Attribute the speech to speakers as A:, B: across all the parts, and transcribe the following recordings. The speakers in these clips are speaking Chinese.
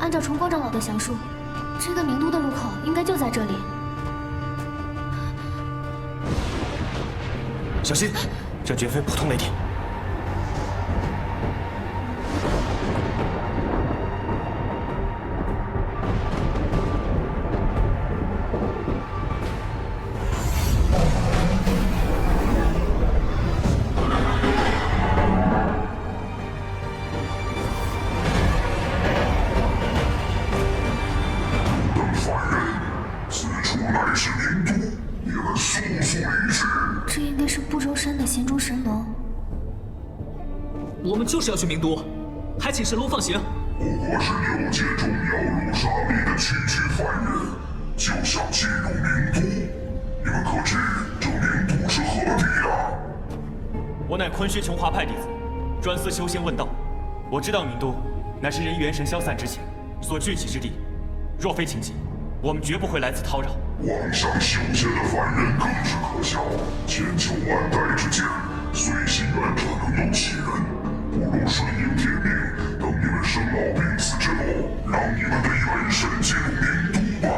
A: 按照崇光长老的详述，这个名都的入口应该就在这里。
B: 小心，这绝非普通雷电。
A: 不周山的咸中神龙。
C: 我们就是要去名都，还请神龙放行。
D: 不过是六界中妖入沙砾的区区凡人，就想进入名都？你们可知这名都是何地啊？
B: 我乃昆虚琼华派弟子，专司修仙问道。我知道名都乃是人元神消散之前所聚集之地，若非情急，我们绝不会来此叨扰。
D: 妄想修仙的凡人更是可笑，千秋万代之间，随心愿者能有几人？不如顺应天命，等你们生老病死之后，让你们的元神进入名都吧。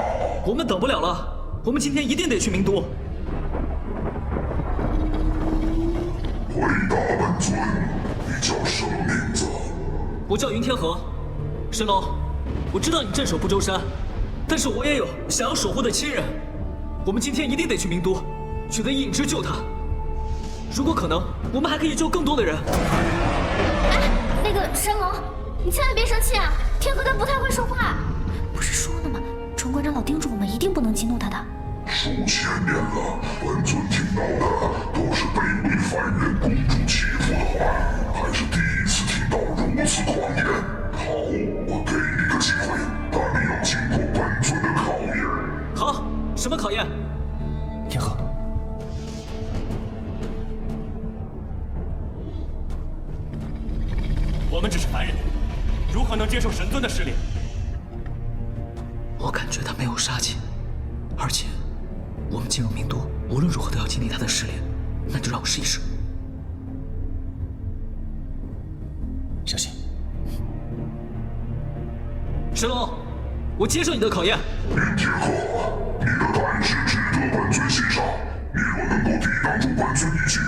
C: 我们等不了了，我们今天一定得去名都。
D: 回答本尊，你叫什么名字？
C: 我叫云天河，神龙，我知道你镇守不周山，但是我也有想要守护的亲人。我们今天一定得去名都，取得影之救他。如果可能，我们还可以救更多的人。
A: 哎，那个神龙，你千万别生气啊！天河他不太会说话，不是说了吗？崇光长老叮嘱我们一定不能激怒他的。
D: 数千年了，本尊听到的都是卑微凡人公主欺负的话，还是第一次听到如此狂言。好，我给你个机会，但你要经过本尊的考验。
C: 好，什么考验？
B: 天河，我们只是凡人，如何能接受神尊的试炼？
C: 我感觉他没有杀气，而且我们进入名都，无论如何都要经历他的试炼，那就让我试一试。
B: 小心，
C: 神龙，我接受你的考验。
D: 林天鹤，你的胆识值得本尊欣赏。你若能够抵挡住本尊一击，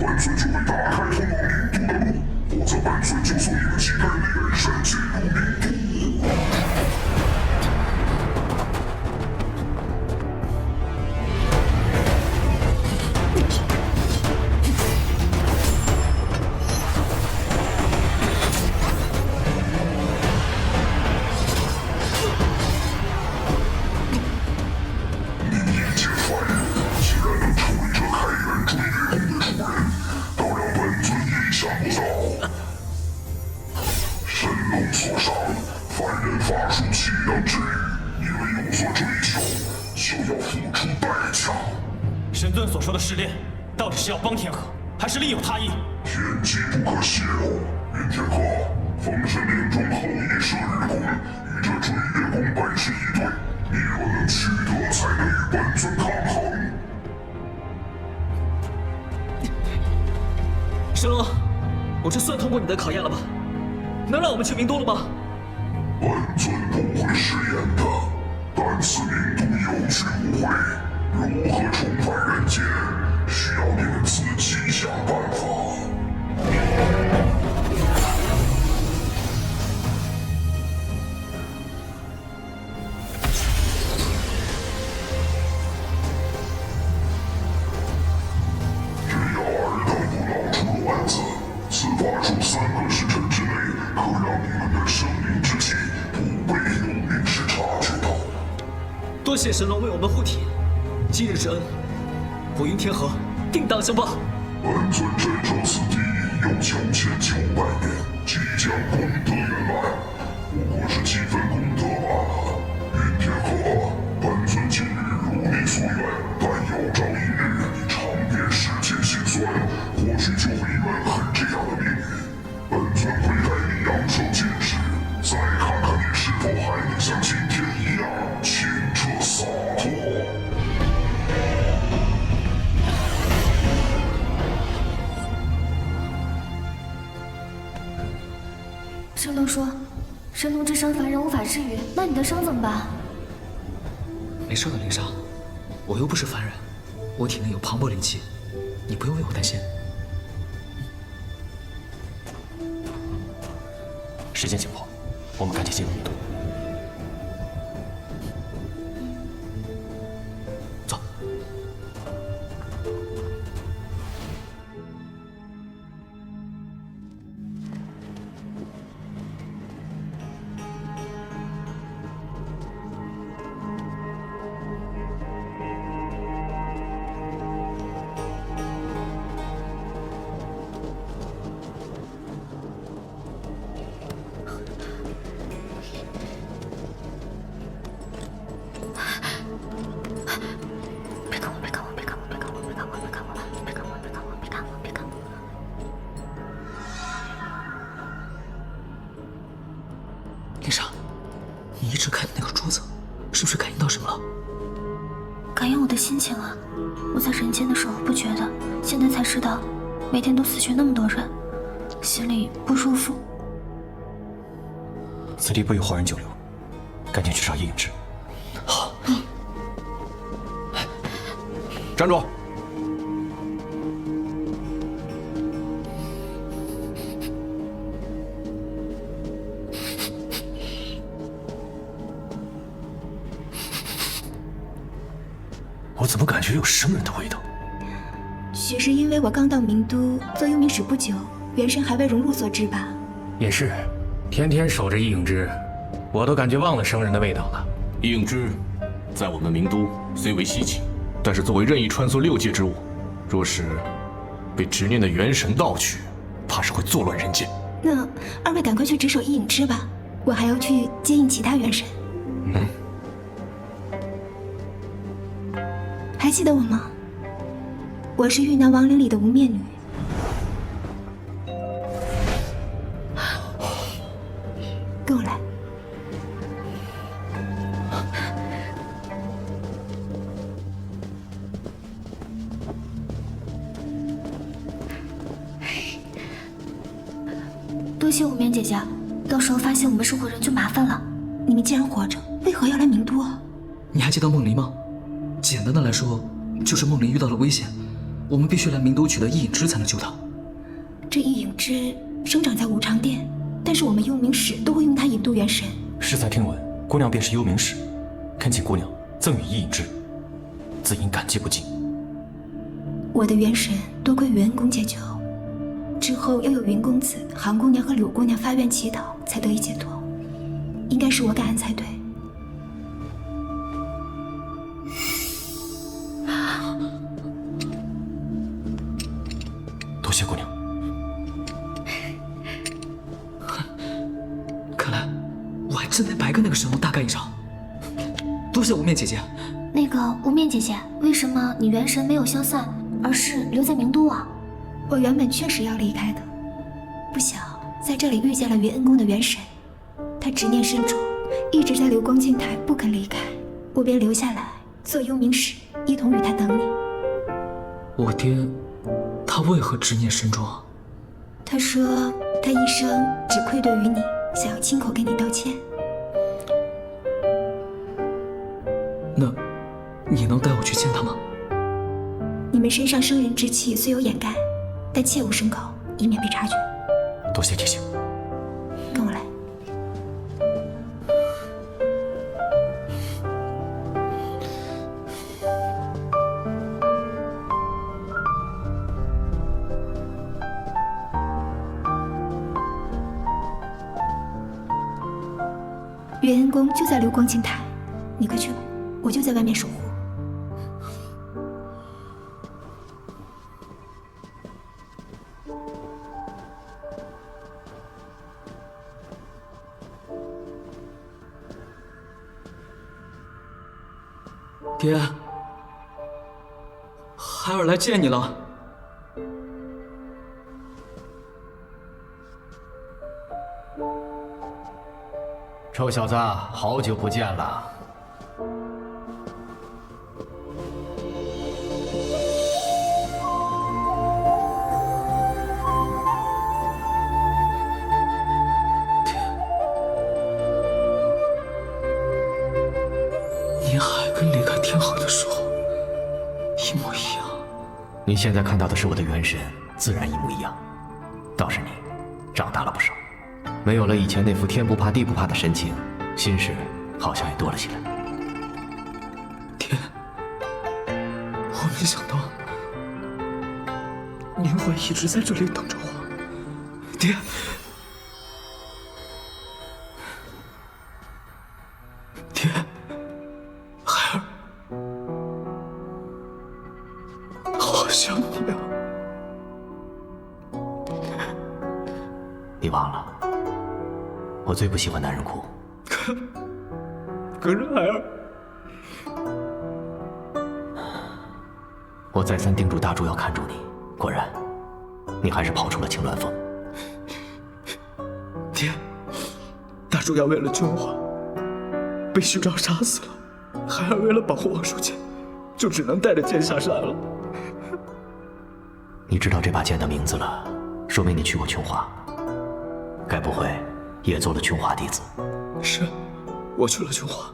D: 本尊就会打开通往名都的路，否则本尊就送你们几个人的元神进入名都。
C: 我这算通过你的考验了吧？能让我们去明都了吗？
D: 本尊不会食言的，但此明都有去无回，如何重返人间，需要你们自己想办法。
C: 谢神龙为我们护体，今日之恩，我云天河定当相报。
D: 本尊镇守此地已有九千九百年，即将功
A: 灵伤怎么办？
C: 没事的，灵莎，我又不是凡人，我体内有磅礴灵气，你不用为我担心。
B: 时间紧迫，我们赶紧进入
C: 迷洞。你一直看那个桌子，是不是感应到什么了？
A: 感应我的心情啊！我在人间的时候不觉得，现在才知道，每天都死去那么多人，心里不舒服。
B: 此地不宜活人久留，赶紧去找叶影之。
C: 好。
B: 站住！我怎么感觉有生人的味道？
E: 许是因为我刚到名都做幽冥使不久，元神还未融入所致吧。
F: 也是，天天守着一影之，我都感觉忘了生人的味道了。
G: 一影之，在我们名都虽为稀奇，但是作为任意穿梭六界之物，若是被执念的元神盗取，怕是会作乱人间。
E: 那二位赶快去值守一影之吧，我还要去接应其他元神。
G: 嗯。
E: 还记得我吗？我是玉南亡灵里的无面女。跟我来。
A: 多谢无面姐姐，到时候发现我们是活人就麻烦了。
E: 你们既然活着，为何要来名都啊？
C: 你还记得梦离吗？是梦离遇到了危险，我们必须来明都取得一影之才能救她。
E: 这一影之生长在无常殿，但是我们幽冥使都会用它引渡元神。
B: 适才听闻，姑娘便是幽冥使，恳请姑娘赠予一影之，自应感激不尽。
E: 我的元神多亏云恩公解救，之后又有云公子、韩姑娘和柳姑娘发愿祈祷，才得以解脱，应该是我感恩才对。
C: 还跟那个神龙大干一场。多谢无面姐姐。
A: 那个无面姐姐，为什么你元神没有消散，而是留在明都啊？
E: 我原本确实要离开的，不想在这里遇见了云恩宫的元神，他执念深重，一直在流光镜台不肯离开，我便留下来做幽冥使，一同与他等你。
C: 我爹，他为何执念深重啊？
E: 他说他一生只愧对于你，想要亲口给你道歉。
C: 你能带我去见他吗？
E: 你们身上生人之气虽有掩盖，但切勿声高，以免被察觉。
B: 多谢提醒。
E: 跟我来。元恩宫就在流光镜台，你快去吧，我就在外面守护。
C: 爹孩儿来见你了。
F: 臭小子好久不见了。
C: 爹您还跟李天河的时候一模一样。
H: 你现在看到的是我的元神自然一模一样。倒是你长大了不少。没有了以前那副天不怕地不怕的神情心事好像也多了起来。
C: 爹我没想到您会一直在这里等着我。爹你
H: 忘了，我最不喜欢男人哭。
C: 可可是孩儿，
H: 我再三叮嘱大柱要看住你，果然，你还是跑出了青鸾峰。
C: 爹，大主要为了救我，被虚昭杀死了，孩儿为了保护王书剑，就只能带着剑下山了。
H: 你知道这把剑的名字了，说明你去过琼华。该不会也做了琼华弟子？
C: 是，我去了琼华，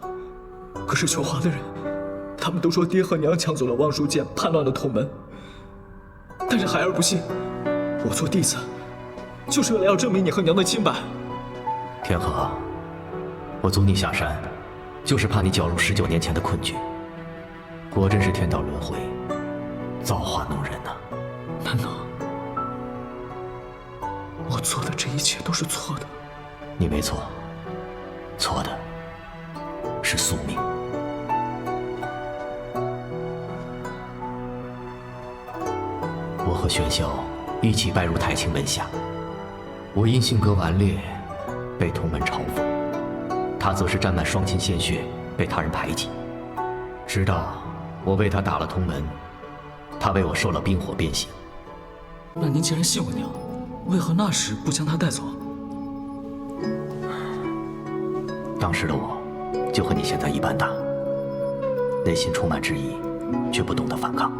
C: 可是琼华的人，他们都说爹和娘抢走了汪书剑，叛乱了同门。但是孩儿不信，我做弟子，就是为了要证明你和娘的清白。
H: 天河，我阻你下山，就是怕你搅入十九年前的困局。果真是天道轮回，造化弄人
C: 我做的这一切都是错的？
H: 你没错，错的是宿命。我和玄霄一起拜入太清门下，我因性格顽劣，被同门嘲讽；他则是沾满双亲鲜血，被他人排挤。直到我为他打了同门，他为我受了冰火鞭刑。
C: 那您竟然信我娘，为何那时不将他带走？
H: 当时的我，就和你现在一般大，内心充满质疑，却不懂得反抗，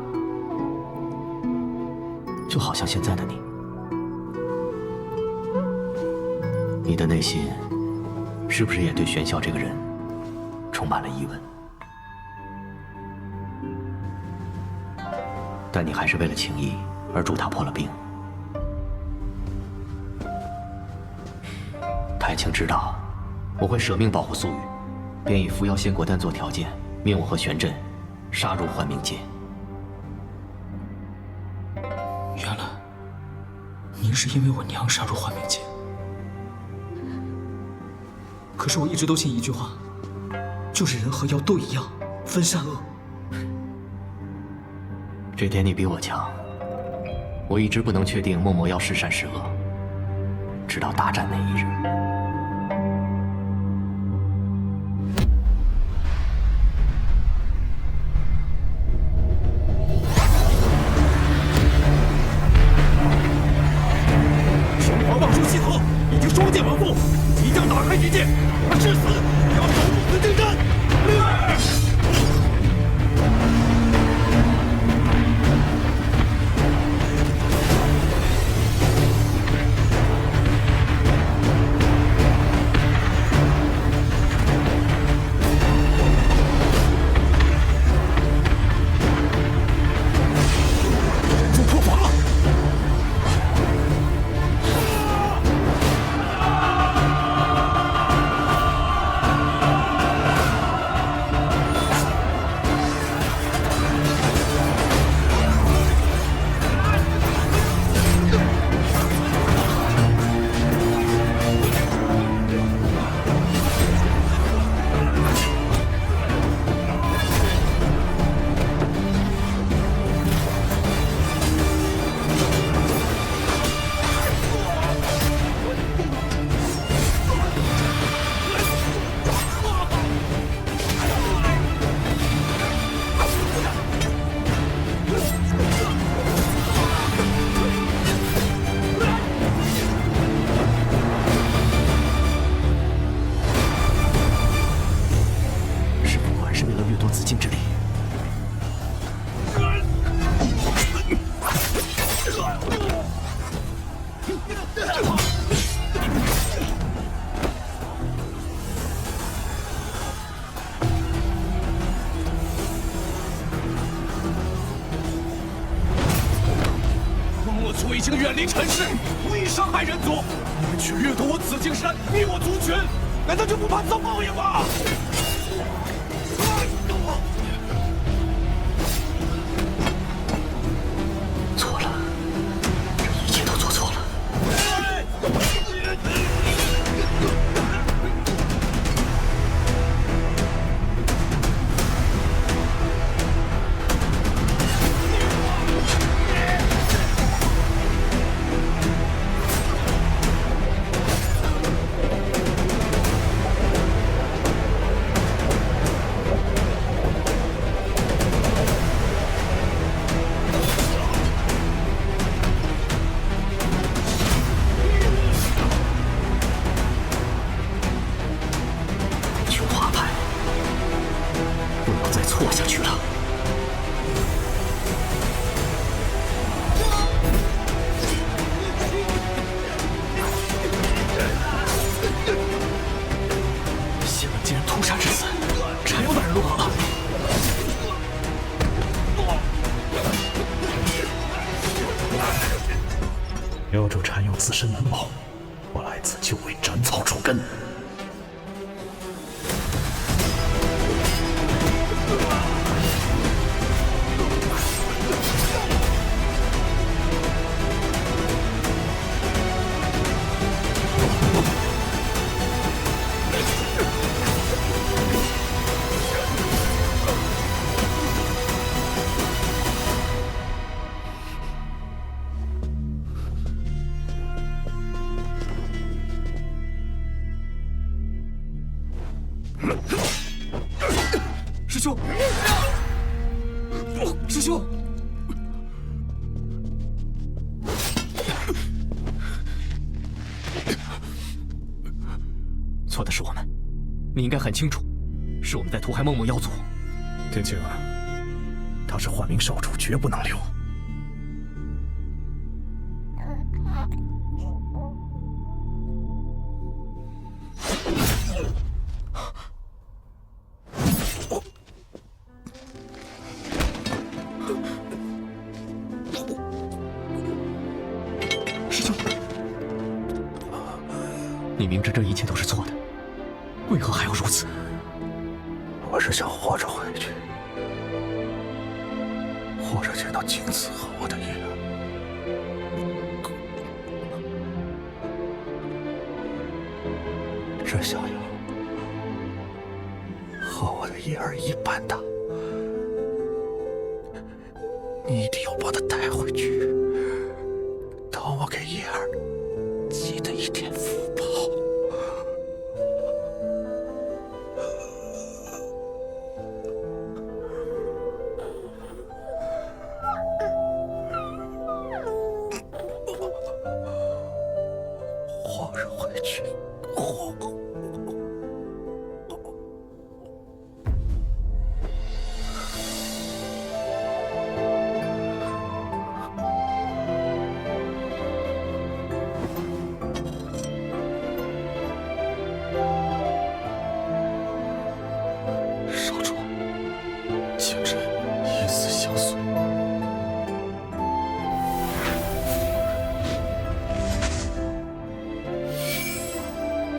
H: 就好像现在的你，你的内心是不是也对玄霄这个人充满了疑问？但你还是为了情谊而助他破了冰。太清知道我会舍命保护素雨，便以扶摇仙果丹做条件，命我和玄振杀入幻冥界。
C: 原来您是因为我娘杀入幻冥界。可是我一直都信一句话，就是人和妖都一样，分善恶。
H: 这点你比我强。我一直不能确定莫魔妖是善是恶，直到大战那一日。
B: 这里，我族已经远
G: 离尘世，无意伤害人族。你们却掠夺我紫金山，灭我族群，难道就不怕遭报应吗？
H: 错的是我们，你应该很清楚，是我们在屠害梦梦妖族。
I: 天晴啊，他是幻冥少主，绝不能留。我是想活着回去，活着见到景子和我的叶儿。这小妖和我的叶儿一般大，你一定要把它带回去，去，活。